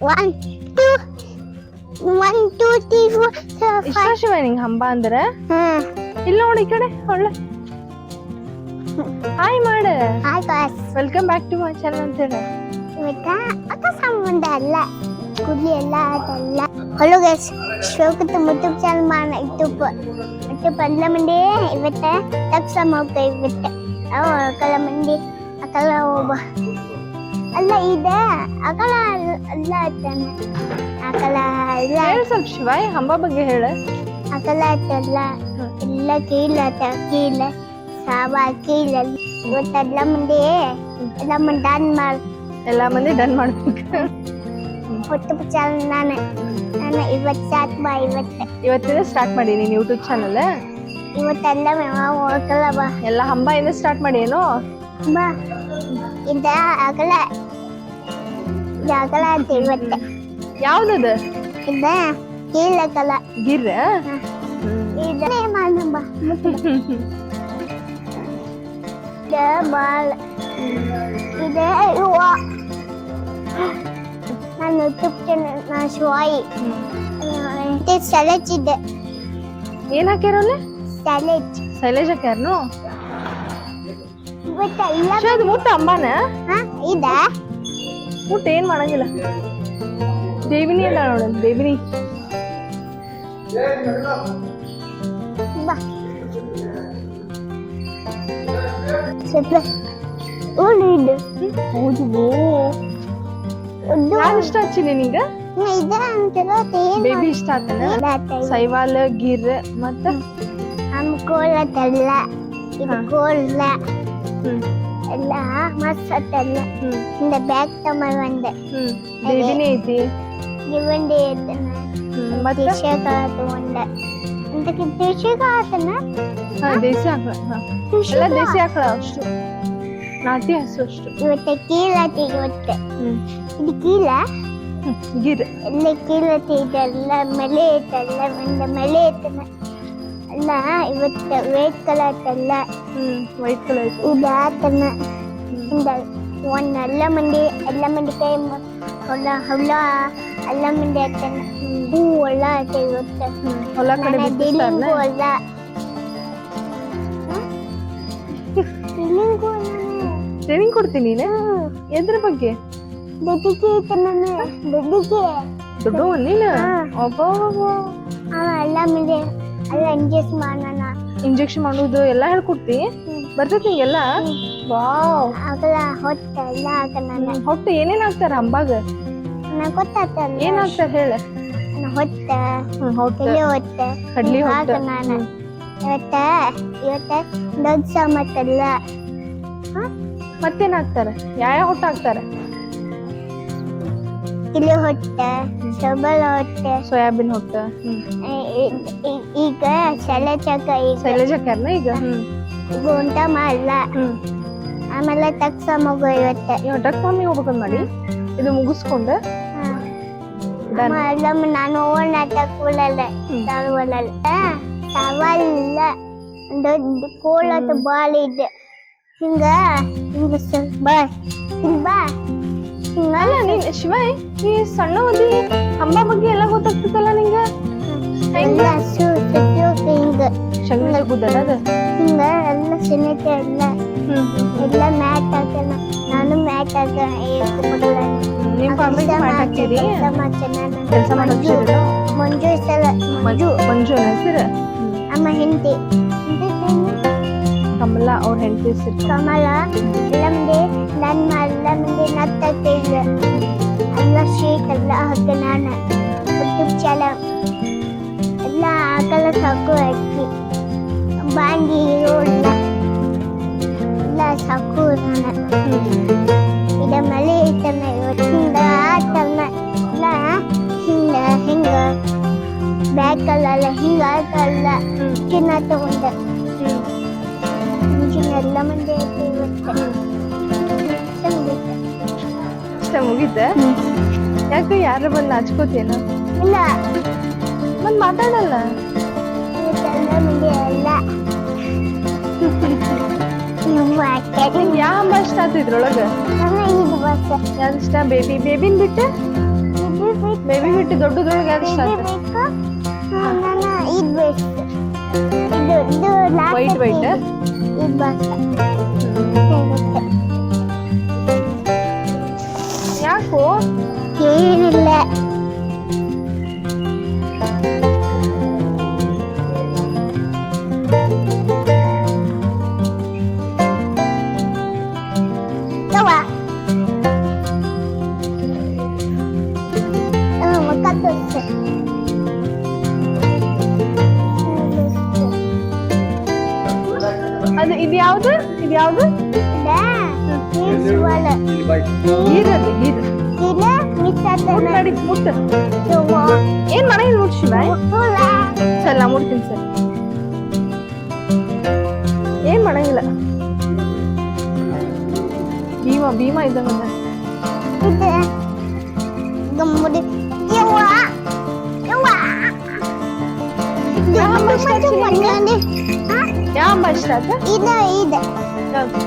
one two one two three four ಇಷ್ಟ ಶಿವ ನಿಂಗೆ ಹಂಬ ಅಂದ್ರೆ ಹ್ಮ್ ಇಲ್ಲ ನೋಡಿ ಈ ಕಡೆ ಒಳ್ಳೆ ಹಾಯ್ ಮಾಡ hi boss welcome back to my channel ಅಂತ ಹೇಳಿ ಇವತ್ತ ಅಕ್ಕ ಸಂಬಂಧ ಅಲ್ಲ ಕುಡ್ಲಿ ಎಲ್ಲ ಅದಲ್ಲ ಹಲೋ ಗೈಸ್ ಶೋಕತ್ ಮುತ್ತುಪ್ ಚಾನಲ್ ಮಾಡ ಯೂಟ್ಯೂಬ್ ಮತ್ತೆ ಪಂದ್ಲ ಮಂದಿ ಇವತ್ತ ತಕ್ಷ ಹೋಗ್ತಾ ಇವತ್ತ ಅವ ಅಕಲ ಮಂದಿ ಅಕಲ ಒಬ್ಬ ಅಲ್ಲ ಇದೆ. ಅಕಲ ಅಲ್ಲ ಆತನ ಅಕಲ ಅಲ್ಲ. ಹೇಳ ಸ್ವಲ್ಪ ಶಿವಾಯ ಹಂಬ ಬಗ್ಗೆ ಹೇಳ. ಅಕಲ ಆತಲ್ಲ ಎಲ್ಲ ಕೀಲ ಕೀಲ. ಸಾವ ಕೀಲ. ಇವತ್ತೆಲ್ಲ ಮಂದಿ ಎಲ್ಲ ಮಂದಿ ಡಾನ್ ಮಾಡ್. ಎಲ್ಲ ಮಂದಿ ಡನ್ ಮಾಡ್ಬೇಕು. ಹೊತ್ತು ಚಾನಲ್ ನಾನು. ನಾನು ಇವತ್ತು ಸ್ಟಾರ್ಟ್ ಮಾ ಇವತ್ತು. ಇವತ್ತಿಂದ ಸ್ಟಾರ್ಟ್ ಮಾಡಿ ನೀನು ಯೂಟ್ಯೂಬ್ ಚಾನಲ್ ಇವತ್ತೆಲ್ಲ ಹೋಗಲ್ಲ ಬಾ. ಎಲ್ಲ ಹಂಬ ಇಂದ ಸ್ಟಾರ್ಟ್ ಮಾಡಿ ಏನೋ? ಬಾ ಇದ ಅಗಲ ಅಗಲ ಅಂತ ಇವತ್ತು ಯಾವ್ದದ? ಇದ ಕೀಲಕಲ್ಲ ಗಿರ್ ಇದನ್ನೇ ಮಾಡ ಬಾ ಇದ ಬಾಳ ಇದ ಇವ ನಾನು ಯೂಟ್ಯೂಬ್ ನಾನು ಶಿವಾಯಿ. ಸೆಲೆಜ್ ಇದೆ. ಏನ್ ಹಾಕ್ಯಾರಲ್ಲ ಸೆಲೆಜ್ ಶೈಲೇಜ್ ಹಾಕ್ಯಾರನು ಅದು ಮುಟ್ಟ ಅಂಬಾನ? ಹಾ ಇದ. ಮುಟ್ಟ ಏನ್ ಮಾಡಂಗಿಲ್ಲ ದೇವಿನಿ ಅಲ್ಲ ನೋಡ ದೇವಿನಿ ಬಾ ಸ್ವಲ್ಪ ಉಳಿದು ಹೌದು ಉದ್ದು ಯಾರು ಇಷ್ಟ ಹಚ್ಚಿನಿ ನಿಂಗ ಇದ ಅಂತಲ್ಲ ತೇನ್ ಬೇಬಿ ಇಷ್ಟ ಆತನ ಸೈವಾಲ್ ಗಿರ್ ಮತ್ತ ಹಮ್ ಕೋಲ ಎಲ್ಲ ಮಸ್ತ್ ಹತ್ತಲ್ಲ ಇಂದ ಬ್ಯಾಗ್ ತಮರ್ ಒಂದೆ ಇದನ್ನೇ ಐತಿ ಇವಂದೇ ಐತನ ಮತ್ತೆ ಶೇಕ ಆತು ಒಂದೆ ಅಂತಕ್ಕೆ ದೇಶಿಕ ಆತನ ಹಾ ಮಳೆ ಐತಲ್ಲ ಒಂದು ಮಳೆ ಐತನ ಅಲ್ಲ ಇವತ್ತು ವೇಟ್ ಕಲರ್ ಅಲ್ಲ ಹ್ಮ್ ವೈಟ್ ಕಲರ್ ಇದು ಆತನ ಒಂದ್ ಎಲ್ಲ ಮಂದಿ ಎಲ್ಲ ಮಂದಿ ಕೈ ಹೊಲ ಹೊಲ ಎಲ್ಲ ಮಂದಿ ಆತನ ಹೂ ಹೊಲ ಐತೆ ಇವತ್ತು. ಹೊಲ ಕಡೆ ಬಿತ್ತಿಸ್ತಾರಲ್ಲ ಹೊಲ. ಟ್ರೈನಿಂಗ್ ಕೊಡ್ತೀನಿ ನೀನು? ಎದ್ರ ಬಗ್ಗೆ? ಬೆದಿಕೆ ಐತೆ ನಾನು ಬೆದಿಕೆ ದೊಡ್ಡ ನೀನು. ಅಬ್ಬಾ ಅವ ಎಲ್ಲ ಮಂದಿ ಎಲ್ಲ ಎಂಜಸ್ ಮಾಡೋಣ ಇಂಜೆಕ್ಷನ್ ಮಾಡೋದು ಎಲ್ಲ ಹೇಳ್ಕೊಡ್ತಿ. ಬರ್ತೈತಿ ನಿಂಗೆಲ್ಲ ವಾವ್. ಆಗಲ್ಲ ಹೊಟ್ಟೆ ಎಲ್ಲ ಆಗ ನಾನು ಹೊಟ್ಟೆ ಏನೇನ್ ಹಾಕ್ತಾರ ಅಂಬಾಗ ನನಗೆ ಗೊತ್ತಾತಲ್ಲ ಏನ್ ಹಾಕ್ತಾರ ಹೇಳ. ಹೊಟ್ಟೆ ಹೊಟ್ಟೆ. ಹೊತ್ತ ಕಡ್ಲಿ ಹೊಟ್ಟೆ. ನಾನು. ಇವತ್ತ ಇವತ್ತ ದೊಡ್ಡ ಸಮತಲ್ಲ ಮತ್ತೇನ್ ಹಾಕ್ತಾರ? ಯಾವ ಹೊಟ್ಟೆ ಹಾಕ್ತಾರ? ತಲೆ ಹೊತ್ತ ಸಬಲ ಹೊತ್ತ ಸೋಯಾಬೀನ್ ಹೊಟ್ಟೆ ಹ್ಮ್ ಈ- ಈ- ಈಗ ಸೆಲೆ ಚಕ ಈಗ ಶೈಲೇಜ್ ಹಾಕ್ಯಾರನ ಈಗ ಹ್ಮ್ ಗುಂಟ ಮಾಡಲ್ಲ ಹ್ಮ್ ಆಮೇಲೆ ತಕ್ಷ ಮಗು ಇವತ್ತ ಇವ್ ಡಕ್ ಮಮ್ಮಿ ಹೋಗ್ಬೇಕಂತ ಮಾಡಿ ಇದು ಮುಗಿಸ್ಕೊಂಡ Done. ಎಲ್ಲ ನಾನು ಓಣ ತಗೊಳ್ಳಲ್ಲ ಹ್ಮ್. ತಗೊಳ್ಳಲ್ಲ ಸವಾಲಿಲ್ಲ ದೊಡ್ಡ ಕೋಲದ ಬಾಲ್ ಇದೆ ಹಿಂಗ ಹಿಂಗ ಸ- ಬಾ ಹಿಂಗ ಬಾ ಹಿಂಗ ಅಲ್ಲ ನೀನ್ ಶಿವ ಈ ಸಣ್ಣ ಓದಿ ಅಂಬಾ ಬಗ್ಗೆ ಎಲ್ಲ ಗೊತ್ತಾಗ್ತದಲ್ಲ ನಿಂಗ? ಎಲ್ಲ ಸು ಸುತ್ತೋಕೆ ಹಿಂಗ. ಅದ? ಹಿಂಗ ಎಲ್ಲ ಸಿನಿತೆ ಎಲ್ಲ. ಇಲ್ಲ ಎಲ್ಲ ಮ್ಯಾಟ್ ಹಾಕೋಣ ನಾನು ಮ್ಯಾಟ್ ಹಾಕ ನಿಮ್ ಫ್ಯಾಮಿಲಿ ಮಾಡ್ ಹಾಕಿರಿ ಕೆಲಸ ಮಾಡ್ತೀವಿ ಮಾಡೋದು ಮಂಜು ಮಂಜು ಮಂಜು. ಹೆಸರು? ಅಮ್ಮ ಹಿಂದಿ ಕಮಲ ಅವ್ರ ಹೆಂಡತಿ ಹೆಸರು ಕಮಲ ಎಲ್ಲ ಮಂದಿ ನನ್ನ ಎಲ್ಲ ಮಂದಿ ನತ್ತಕ್ಕೆ ಇಲ್ಲ ಎಲ್ಲ ಶೀಟ್ ಎಲ್ಲ ಹಾಕ ನಾನು ಯೂಟ್ಯೂಬ್ ಚಾನಲ್ ಎಲ್ಲ ಹಾಕಲ್ಲ ಸಾಕು ಅಕ್ಕಿ ಬಾಂಡಿ ಇಲ್ಲ ಎಲ್ಲ ಸಾಕು ನಾನು ಇದ ಮಳೆ ಐತನ ಇವತ್ತಿಂದ ಆತನ ಇಲ್ಲ ಹಿಂಗ ಹಿಂಗ ಬ್ಯಾಕಲ್ಲ ಹಿಂಗ ಆಗಲ್ಲ ಚಿನ್ನ ತಗೊಂಡ ಮುಂಚಿನ ಎಲ್ಲ ಮಂದಿ ಆಯ್ತು ಇವತ್ತು. ಅಷ್ಟೇ ಮುಗೀತ? ಯಾಕೆ ಯಾರು ಬಂದು ನಾಚ್ಕೋತೇನ ಇಲ್ಲ. ಬಂದು ಮಾತಾಡಲ್ಲ? ನಿಂಗ್ ಯಾವ ಇಷ್ಟ ಆತು ಇದ್ರೊಳಗೆ? ಯಾವ್ದು ಇಷ್ಟ? ಬೇಬಿ ಬೇಬಿನ್ ಬಿಟ್ಟು? ಬೇಬಿ ಬಿಟ್ಟು. ದೊಡ್ಡದ್ರೊಳಗೆ ಯಾವ್ದು ಇಷ್ಟ ಇದು ಬೇಕು ಇದು 一般 bahasa ಇದು ಯಾವ್ದು ಇದು ಯಾವ್ದು ಇದಾ? ನೀರ್ ಶಿವಲ. ಗೀರದು ಗೀರ್ ಇಲ್ಲ, ಮಿಸ್ ಆತನ. ಮಾಡಿ ಮುಟ್ಟು ಯವ್ವ. ಏನ್ ಮನೆಗೆ ಮುಟ್ಸಿಲ್ಲ ಮುಟ್ಟುಲ್ಲ. ಸರ್ ನಾ ಮುಟ್ತೀನಿ ಸರ್ ಏನ್ ಮಾಡಂಗಿಲ್ಲ ಭೀಮಾ ಭೀಮಾ ಇದ್ದಂಗ ಯಾವ ಹಬ್ಬ ಇಷ್ಟ ಆತ ಇದು ಇದು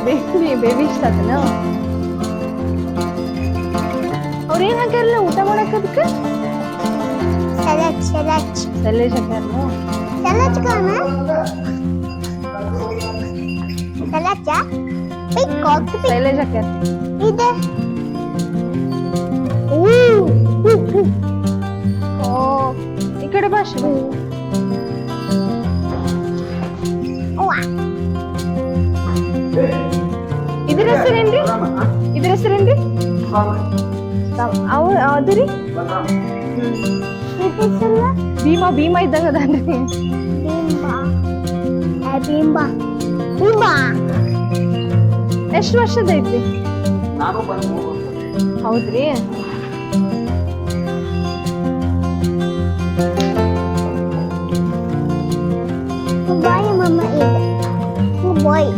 ಬೇಬಿ ಬೇಬಿ ಇಷ್ಟ ಆತನ ಅವ್ರ ಏನ್ ಹಾಕ್ಯಾರಲ್ಲ ಊಟ ಮಾಡಕ್ ಅದಕ್ಕೆ ಸಲಾಡ್ ಸಲಾಡ್ ಸಲ್ಲೇಜ್ ಹಾಕ್ಯಾರಲ್ಲ ಸಲಾಡ್ ಕಾಣ ಸಲಾಡ್ ಚಾ ಪಿಕ್ ಕಾಕ್ ಪಿಕ್ ಸೈಲೇಜ್ ಹಾಕ್ಯಾರ ಇದೆ ಓ ಈ ಕಡೆ ಭಾಷೆ ಇದ್ರ ಹೆಸರೇನ್ರಿ ಇದ್ರ ಹೆಸರೇನ್ರಿ ಅವ ಅದ್ರಿ ಭೀಮಾ ಭೀಮಾ ಇದ್ದಂಗ ಅದಾನ್ರಿ ಬಿಂಬ ಬಿಂಬ ಬಿಂಬ ಎಷ್ಟ್ ವರ್ಷದ ಐತ್ರಿ ಹೌದ್ರಿ ಬಾಯ್ ಮಮ್ಮ ಇದೆ ಬಾಯ್ ಇದಿಲ್ಲ ಬಾಯ್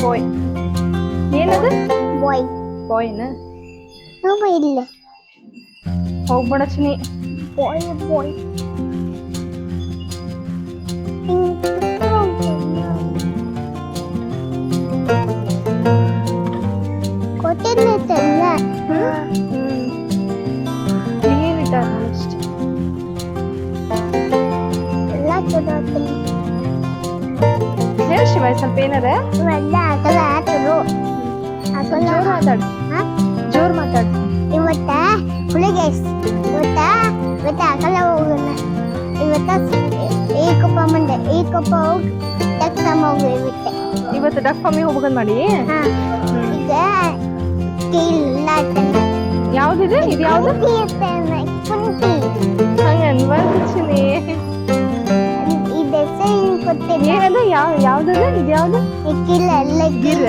ಬಾಯ್ ಏನದು ಬಾಯ್ ಬಾಯ್ನ ಮಮ್ಮ ಇಲ್ಲ ಹೋಗ್ಬೇಡ ಚಿನಿ ಬಾಯ್ ಬಾಯ್ ಕೊಟ್ಟಿಲ್ಲ ಹ್ಮ್ ಕ್ಲೀನ್ ಇಟ್ಟಾರ ಅಷ್ಟೇ ಎಲ್ಲ ಚಲೋ Shiva ಸ್ವಲ್ಪ ಏನಾರೆ ಜೋರ್ ಮಾತಾಡು. ಹಾ? ಜೋರ್ ಮಾತಾಡು. ಇವತ್ತ ಹುಳಿಗೆ ಇವತ್ತ ಇವತ್ತ ಆಗಲ್ಲ ಹೋಗೋಣ ಇವತ್ತ ಈ ಕೊಪ್ಪ ಮಂಡೆ ಈ ಕೊಪ್ಪ ಹೋಗಿ ತಕ್ಷಣ ಹೋಗು ಇವತ್ತೆ ಇವತ್ತು ಹೋಗ್ಬೇಕಂತ ಮಾಡಿ? ಹಾ. ಈಗ ಇಲ್ಲ ಯಾವ್ದಿದೆ? ಇದು ಯಾವ್ದು ಕುಂಟಿ. ಹಂಗ ಅನ್ಬಾರ್ದು ಚಿನಿ ಈ ಹೆಸರು ಕೊಟ್ಟಿಲ್ಲ ಏನದ ಯಾವ ಯಾವ್ದದ ಇದು ಯಾವ್ದು ಇಕ್ಕಿಲ್ಲ ಎಲ್ಲ ಗಿರ್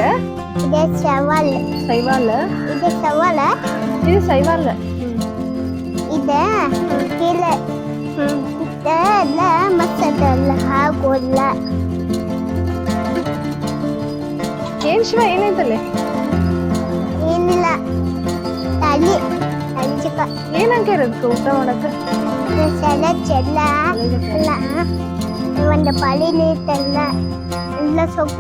ಇದೆ ಸವಾಲ್ ಸೈವಾಲ್ ಇದೆ ಸವಾಲ ಇದು ಸೈವಾಲ್ ಇದೆ ಕಿಲ್ಲ ಹ್ಮ್ ಇದೆಲ್ಲ ಮತ್ತದಲ್ಲ ಆಗೋಲ್ಲ ಏನ್ ಶಿವ ಏನೈತಲ್ಲಿ ಏನಿಲ್ಲ ತಲಿ ತಲಿ ಚಿಕ್ಕ ಏನ್ ಹಾಕ್ಯಾರ ಅದಕ್ಕೆ ಊಟ ಮಾಡಕ ಸಲ ಚೆಲ್ಲ ಎಲ್ಲ ಒಂದು ಪಳಿ ನೀಟಲ್ಲ ಎಲ್ಲ ಸೊಪ್ಪು